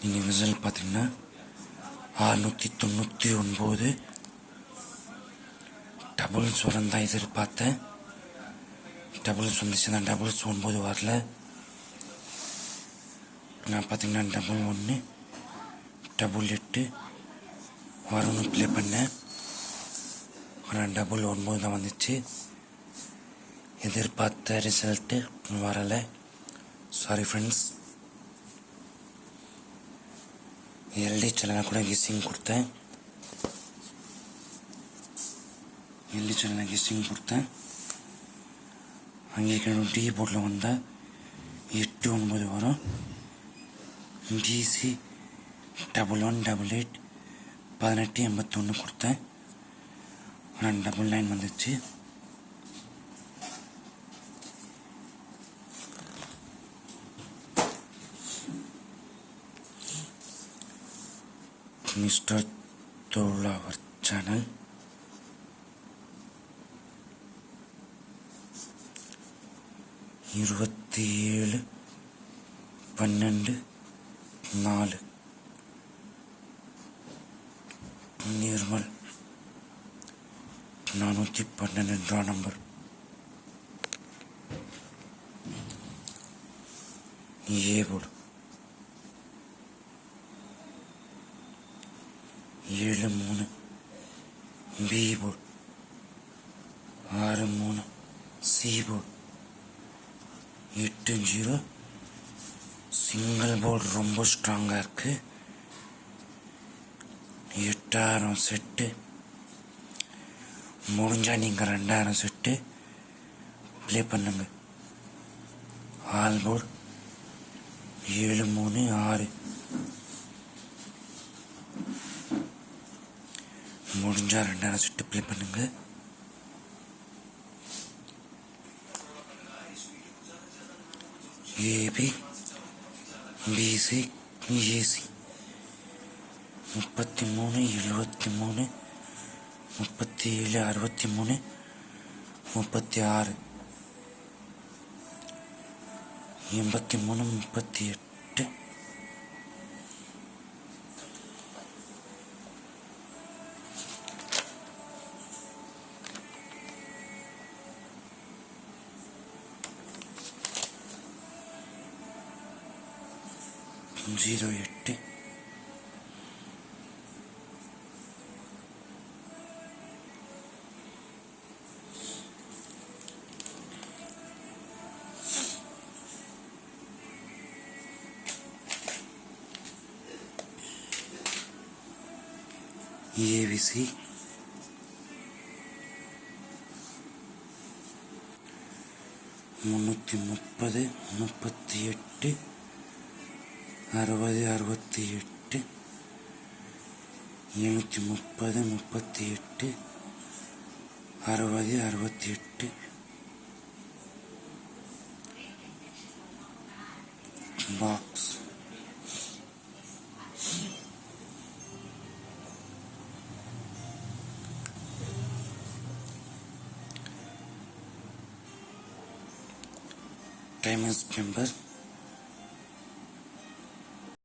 நீங்கள் ரிசல்ட் பார்த்தீங்கன்னா அறுநூற்றி தொண்ணூற்றி ஒன்பது டபுள்ஸ் வரும் தான் எதிர்பார்த்தேன் டபுள்ஸ் வந்துச்சு டபுள்ஸ் ஒன்பது வரல. நான் பார்த்தீங்கன்னா டபுள் ஒன்று டபுள் எட்டு வரும்னு ப்ளே பண்ணேன். ஆனால் டபுள் ஒன்பது தான் வந்துச்சு. எதிர்பார்த்த ரிசல்ட்டு வரலை. சாரி ஃப்ரெண்ட்ஸ் எல்டி சேனலாக கூட கிஸ்ஸிங் கொடுத்தேன். எல்டி சேனலில் கிஸ்ஸிங் கொடுத்தேன். அங்கே டி போர்டில் வந்தால் எட்டு ஒன்பது வரும். DC double one double eight பதினெட்டு எண்பத்தொன்று கொடுத்தேன். ஆனால் டபுள் நைன் வந்துச்சு. மிஸ்டர் தோழாவர் சேனல் இருபத்தி ஏழு பன்னெண்டு நாலு. நிர்மல். நானூற்றி பன்னெண்டு நம்பர். ஏ ஏழு மூணு. B board. ஆறு மூணு. C board. எட்டு ஜீரோ. சிங்கிள் போர்டு ரொம்ப ஸ்ட்ராங்காக இருக்குது எட்டாயிரம் செட்டு. முடிஞ்சால் நீங்கள் ரெண்டாயிரம் செட்டு. ப்ளே பண்ணுங்க. ஆல் போர்டு ஏழு மூணு ஆறு. முடிஞ்சால் ரெண்டாவது சுட்டு ப்ளே பண்ணுங்க. ஏபி பிசி ஏசி முப்பத்தி மூணு எழுபத்தி மூணு முப்பத்தி ஏழு அறுபத்தி மூணு முப்பத்தி ஆறு எண்பத்தி மூணு முப்பத்தி எட்டு ஜீரோ எட்டு. ஏவிசி முன்னூற்றி முப்பது முப்பத்தி எட்டு. அறுபது அறுபத்தி எட்டு எழுநூற்றி முப்பது முப்பத்தி எட்டு அறுபது அறுபத்தி எட்டு. பாக்ஸ். Times member.